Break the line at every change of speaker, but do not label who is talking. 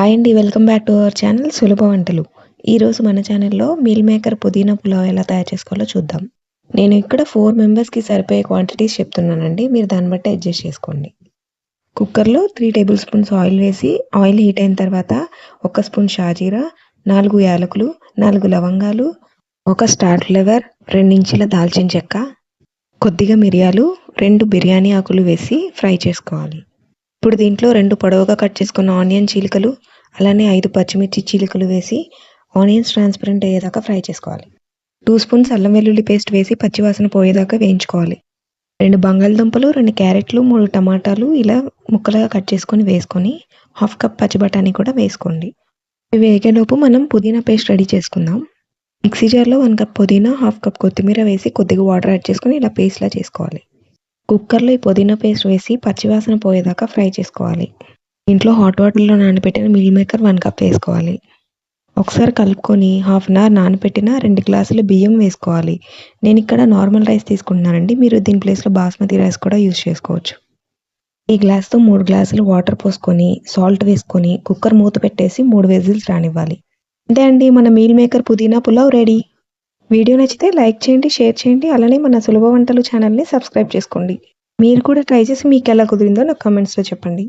Hi అండి welcome back to our channel సులభ వంటలు. ఈరోజు మన ఛానల్లో మీల్ మేకర్ పుదీనా పులావ్ ఎలా తయారు చేసుకోవాలో చూద్దాం. నేను ఇక్కడ ఫోర్ మెంబర్స్కి సరిపోయే క్వాంటిటీస్ చెప్తున్నానండి మీరు దాన్ని బట్టి అడ్జస్ట్ చేసుకోండి. కుక్కర్లో త్రీ టేబుల్ స్పూన్స్ ఆయిల్ వేసి ఆయిల్ హీట్ అయిన తర్వాత ఒక స్పూన్ షాజీరా నాలుగు యాలకులు నాలుగు లవంగాలు ఒక స్టార్ ఫ్లేవర్ రెండించుల దాల్చిన చెక్క కొద్దిగా మిరియాలు రెండు బిర్యానీ ఆకులు వేసి ఫ్రై చేసుకోవాలి. ఇప్పుడు దీంట్లో రెండు పొడవుగా కట్ చేసుకున్న ఆనియన్ చీలికలు అలానే ఐదు పచ్చిమిర్చి చీలికలు వేసి ఆనియన్స్ ట్రాన్స్పరెంట్ అయ్యేదాకా ఫ్రై చేసుకోవాలి. టూ స్పూన్స్ అల్లం వెల్లుల్లి పేస్ట్ వేసి పచ్చివాసన పోయేదాకా వేయించుకోవాలి. రెండు బంగాళదుంపలు రెండు క్యారెట్లు మూడు టమాటాలు ఇలా ముక్కలుగా కట్ చేసుకొని వేసుకొని హాఫ్ కప్ పచ్చి బఠానీ కూడా వేసుకోండి. ఇవి వేగేలోపు మనం పుదీనా పేస్ట్ రెడీ చేసుకుందాం. మిక్సీ జార్లో వన్ కప్ పుదీనా హాఫ్ కప్ కొత్తిమీర వేసి కొద్దిగా వాటర్ యాడ్ చేసుకొని ఇలా పేస్ట్లా చేసుకోవాలి. కుక్కర్లో ఈ పుదీనా పేస్ట్ వేసి పచ్చివాసన పోయేదాకా ఫ్రై చేసుకోవాలి. ఇంట్లో హాట్ వాటర్లో నానబెట్టిన మిల్ మేకర్ వన్ కప్ వేసుకోవాలి. ఒకసారి కలుపుకొని హాఫ్ అన్ అవర్ నానబెట్టిన రెండు గ్లాసులు బియ్యం వేసుకోవాలి. నేను ఇక్కడ నార్మల్ రైస్ తీసుకుంటున్నానండి. మీరు దీని ప్లేస్లో బాస్మతి రైస్ కూడా యూస్ చేసుకోవచ్చు. ఈ గ్లాస్తో మూడు గ్లాసులు వాటర్ పోసుకొని సాల్ట్ వేసుకొని కుక్కర్ మూత పెట్టేసి మూడు వెజిల్స్ రానివ్వాలి. అంతే అండి మన మీల్ మేకర్ పుదీనా పులావ్ రెడీ. వీడియో నచ్చితే లైక్ చేయండి షేర్ చేయండి అలానే మన సులభ వంటలు ఛానల్ని సబ్స్క్రైబ్ చేసుకోండి. మీరు కూడా ట్రై చేసి మీకు ఎలా కుదిరిందో నాకు కమెంట్స్లో చెప్పండి.